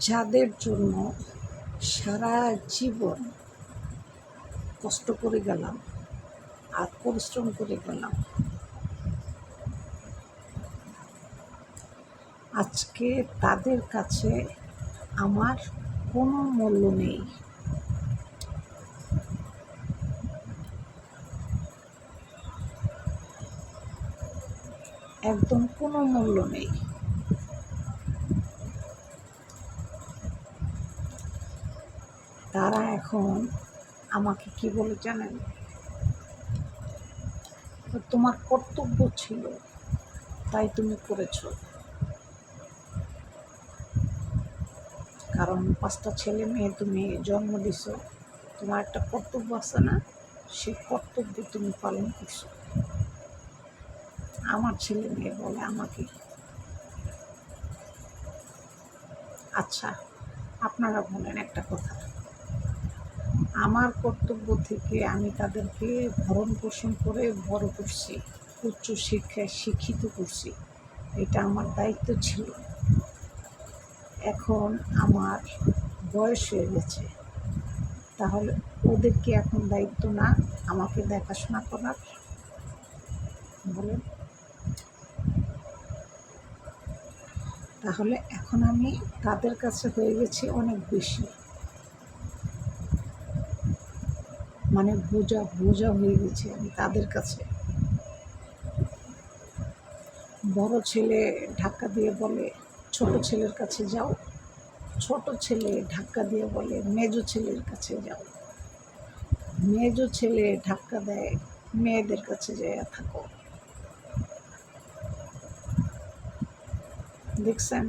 যাদের জন্য সারা জীবন কষ্ট করে গেলাম আর পরিশ্রম করে গেলাম। আজকে তাদের কাছে আমার কোনো মূল্য নেই। একদম কোনো মূল্য নেই তারা এখন আমাকে কি বলে জানেন? তোমার কর্তব্য ছিল, তাই তুমি করেছ। কারণ পাঁচটা ছেলে মেয়ে তুমি জন্ম দিছো, তোমার একটা কর্তব্য আছে না? সেই কর্তব্য তুমি পালন করছ। আমার ছেলে মেয়ে বলে আমাকে। আচ্ছা আপনারা বলেন একটা কথা। আমার কর্তব্য থেকে আমি তাদেরকে ভরণ পোষণ করে বড় করছি, উচ্চ শিক্ষায় শিক্ষিত করছি। এটা আমার দায়িত্ব ছিল। এখন আমার বয়স হয়ে গেছে। তাহলে ওদেরকে এখন দায়িত্ব না আমাকে দেখাশোনা করার? বলেন। তাহলে এখন আমি তাদের কাছে হয়ে গেছি অনেক বেশি। মানে বোঝা বোঝা হয়ে গেছে আমি তাদের কাছে। বড় ছেলে ধাক্কা দিয়ে বলে, ছোট ছেলের কাছে যাও। ছোট ছেলে ধাক্কা দিয়ে বলে, মেজ ছেলের কাছে যাও। মেজ ছেলে ধাক্কা দেয়, মেয়েদের কাছে যাইয়া থাকো। দেখছেন?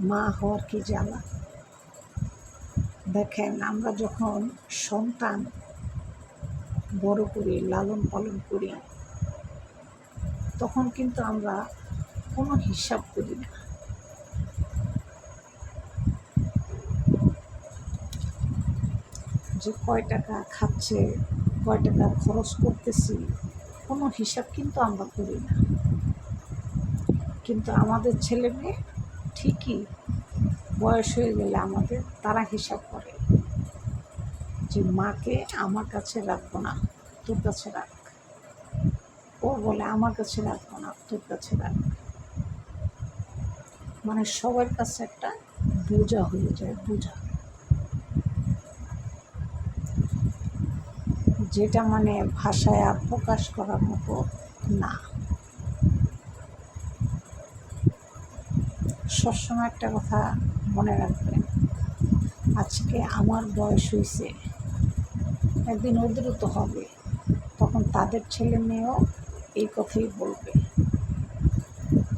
মা হওয়ার কি জ্বালা? দেখেন, আমরা যখন সন্তান বড় করি, লালন পালন করি, তখন কিন্তু আমরা কোনো হিসাব করি না। যে কয় টাকা খাচ্ছে, কয় টাকা খরচ করতেছি, কোনো হিসাব কিন্তু আমরা করি না। কিন্তু আমাদের ছেলে মেয়ে ঠিকই বয়স হয়ে গেলে আমাদের, তারা হিসাব যে মাকে আমার কাছে রাখব না, তোর কাছে রাখ। ও বলে, আমার কাছে রাখব না, তোর কাছে রাখ। মানে সবার কাছে একটা বোঝা হয়ে যায়, বোঝা। যেটা মানে ভাষায় প্রকাশ করার মতো না। সবসময় একটা কথা মনে রাখবেন, আজকে আমার বয়স হয়েছে একদিন ওদেরও তো হবে, তখন তাদের ছেলে মেয়েও এই কথাই বলবে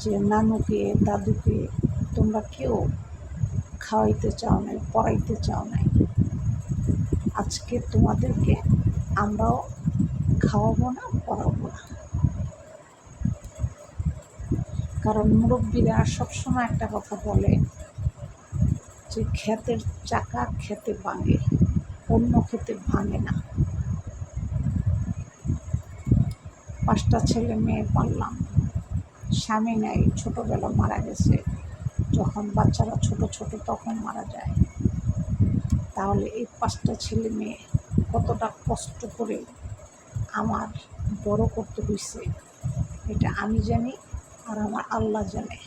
যে, নানুকে, দাদুকে তোমরা কেউ খাওয়াইতে চাও নাই, পড়াইতে চাও নাই। আজকে তোমাদেরকে আমরাও খাওয়াবো না, পড়াবো না। কারণ মুরব্বীরা সবসময় একটা কথা বলে যে ক্ষেতের চাকা খেতে ভাঙে অন্য খেতে ভাঙে না। পাঁচটা ছেলে মেয়ে পারলাম স্বামী নেই, ছোটোবেলা মারা গেছে। যখন বাচ্চারা ছোট ছোট তখন মারা যায়। তাহলে এই পাঁচটা ছেলে মেয়ে কতটা কষ্ট করে আমার বড় করতে হয়েছে এটা আমি জানি আর আমার আল্লাহ জানে।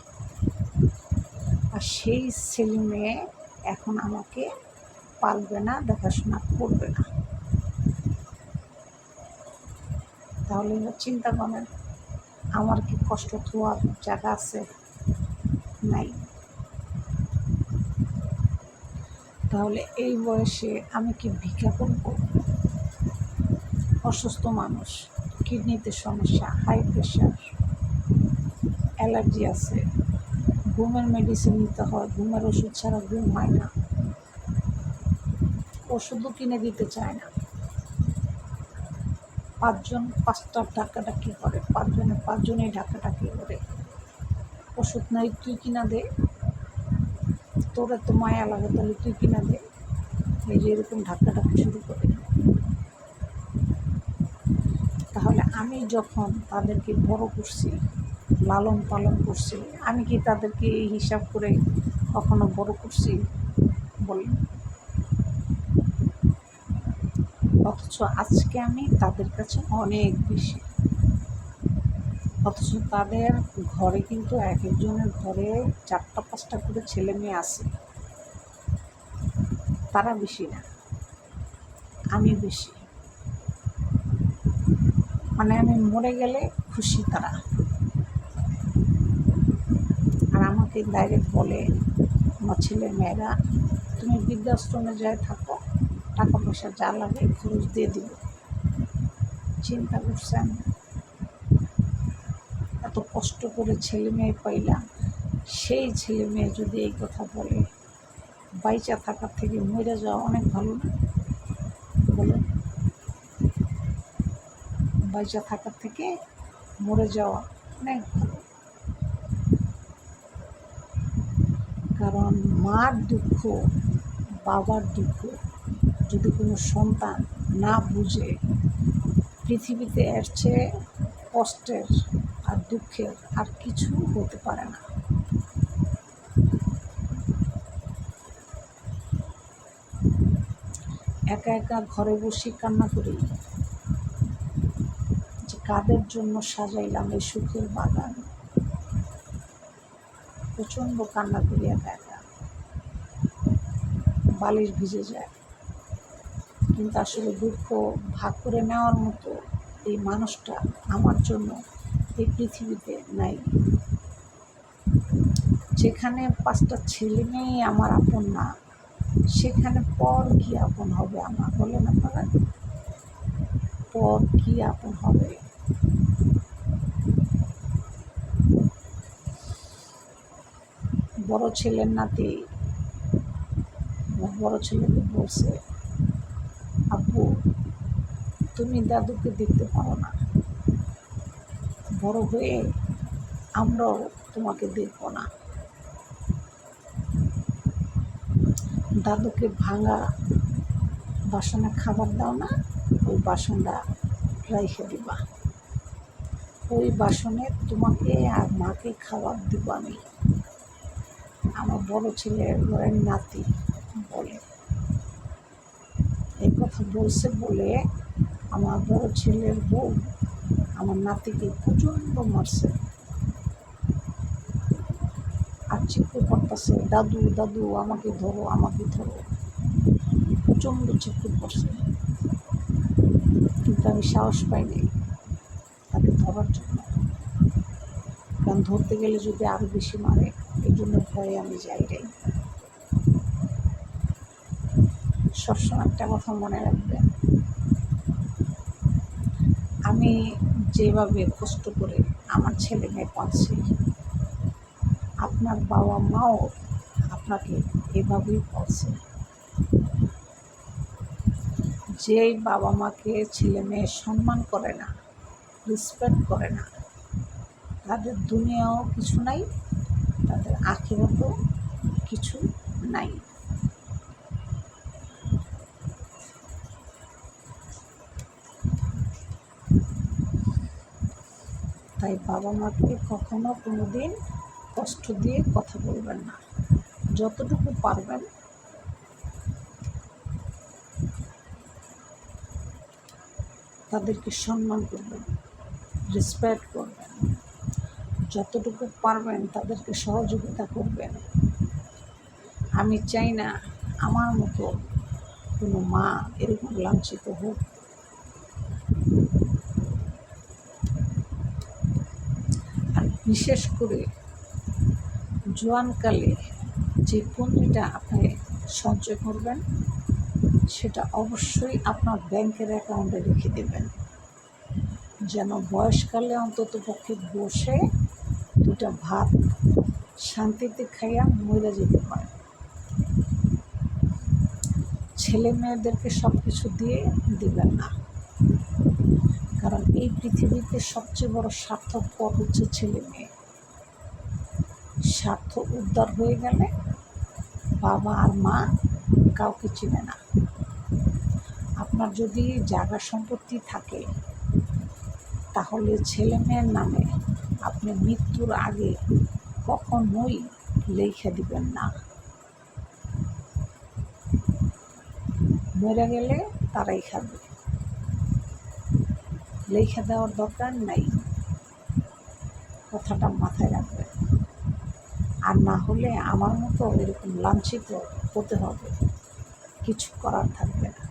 আর সেই ছেলে মেয়ে এখন আমাকে পালবে না, দেখাশোনা করবে না। তাহলে চিন্তা করেন, আমার কি কষ্ট থোয়ার জায়গা আছে? নাই। তাহলে এই বয়সে আমি কি ভিক্ষা করব? অসুস্থ মানুষ, কিডনিতে সমস্যা হাই প্রেশার অ্যালার্জি আছে। ঘুমের মেডিসিন নিতে হয়, ঘুমের ওষুধ ছাড়া ঘুম হয় না। ওষুধও কিনে দিতে চায় না। পাঁচজন পাঁচটা ডাকাডাকি করে পাঁচজনে পাঁচজনেই ডাকাডাকি করে। ওষুধ নাই, তুই কিনা দে। তোর এত মায়া লাগে, তাহলে তুই কিনা দে। এই যে এরকম ধাক্কাধাক্কি শুরু করে। তাহলে আমি যখন তাদেরকে বড় করছি, লালন পালন করছি, আমি কি তাদেরকে এই হিসাব করে কখনো বড় করছি? বলেন। অথচ আজকে আমি তাদের কাছে অনেক বেশি। অথচ তাদের ঘরে কিন্তু এক একজনের ঘরে চারটা, পাঁচটা করে ছেলে মেয়ে আছে। তারা বেশি না। আমি বেশি। মানে আমি মরে গেলে খুশি তারা। আর আমাকে ডাইরেক্ট বলে, আমার ছেলে মেয়েরা, তুমি বৃদ্ধাশ্রমে যায় থাকো। টাকা পয়সা যা লাগে খরচ দিয়ে দিব। চিন্তা করছেন? এত কষ্ট করে ছেলে মেয়ে পাইলাম। সেই ছেলে মেয়ে যদি এই কথা বলে, বাইচা থাকার থেকে মরে যাওয়া অনেক ভালো না? বলেন। বাইচা থাকার থেকে মরে যাওয়া অনেক ভালো। কারণ মার দুঃখ, বাবার দুঃখ যদি কোনো সন্তান না বুঝে পৃথিবীতে এর চেয়ে কষ্টের আর দুঃখের আর কিছু হতে পারে না। একা একা ঘরে বসে কান্না করি, যে কাদের জন্য সাজাইলাম এই সুখের বাগান। প্রচণ্ড কান্না করি একা একা। বালিশ ভিজে যায়। কিন্তু আসলে দুঃখ ভাগ করে নেওয়ার মতো এই মানুষটা আমার জন্য এই পৃথিবীতে নাই। যেখানে পাঁচটা ছেলে মেয়ে আমার আপন না, সেখানে পর কি আপন হবে আমার? বলেন আপনারা। পর কি আপন হবে? বড় ছেলের নাতি, বড় ছেলেকে বলছে আব্বু তুমি দাদুকে দেখতে পারো না। বড় হয়ে আমরাও তোমাকে দেখব না। দাদুকে ভাঙা বাসনে খাবার দাও না, ওই বাসনটা রাইখে দিবা। ওই বাসনে তোমাকে আর মাকে খাবার দিব আমি। আমার বড় ঘরের নাতি বলে। বলছে বলে, আমার বড় ছেলের বউ আমার নাতিকে প্রচণ্ড মারছে। আর চিকু করতেছে, দাদু দাদু, আমাকে ধরো আমাকে ধরো। প্রচণ্ড চিকু করছে। কিন্তু আমি সাহস পাইনি তাকে ধরার জন্য। কারণ ধরতে গেলে যদি আরও বেশি মারে এই জন্য ভয়ে আমি যাই নাই। সবসময় একটা কথা মনে রাখবেন আমি যেভাবে কষ্ট করে আমার ছেলে মেয়ে পাচ্ছি আপনার বাবা মাও আপনাকে এভাবেই পাচ্ছে যেই বাবা মাকে ছেলে মেয়ে সম্মান করে না রেসপেক্ট করে না, তাদের দুনিয়াও কিছু নাই, তাদের আখেরাতেও কিছু নাই। তাই বাবা মাকে কখনো কোনো দিন কষ্ট দিয়ে কথা বলবেন না। যতটুকু পারবেন। তাদেরকে সম্মান করবেন রেসপেক্ট করবেন। যতটুকু পারবেন তাদেরকে সহযোগিতা করবেন। আমি চাই না আমার মতো কোনো মা এরকম লাঞ্ছিত হোক। বিশেষ করে জোয়ানকালে যে পুঁজিটা আপনি সঞ্চয় করবেন, সেটা অবশ্যই আপনার ব্যাংকের অ্যাকাউন্টে রেখে দেবেন। যেন বয়সকালে অন্তত পক্ষে বসে দুটা ভাত শান্তিতে খাইয়া মরে যেতে পারে। ছেলে মেয়েদেরকে সব কিছু দিয়ে দেবেন না। কারণ এই পৃথিবীতে সবচেয়ে বড় সার্থক পথ হচ্ছে ছেলে মেয়ে। স্বার্থ উদ্ধার হয়ে গেলে বাবা আর মা কাউকে চিনে না। আপনার যদি জায়গা সম্পত্তি থাকে, তাহলে ছেলে মেয়ের নামে আপনি মৃত্যুর আগে কখনোই লেখা দিবেন না। মরে গেলে তারাই খাবে। লেখা দেওয়ার দরকার নাই। কথাটা মাথায় রাখবে। আর না হলে আমার মতো এরকম লাঞ্ছিত হতে হবে। কিছু করার থাকবে না।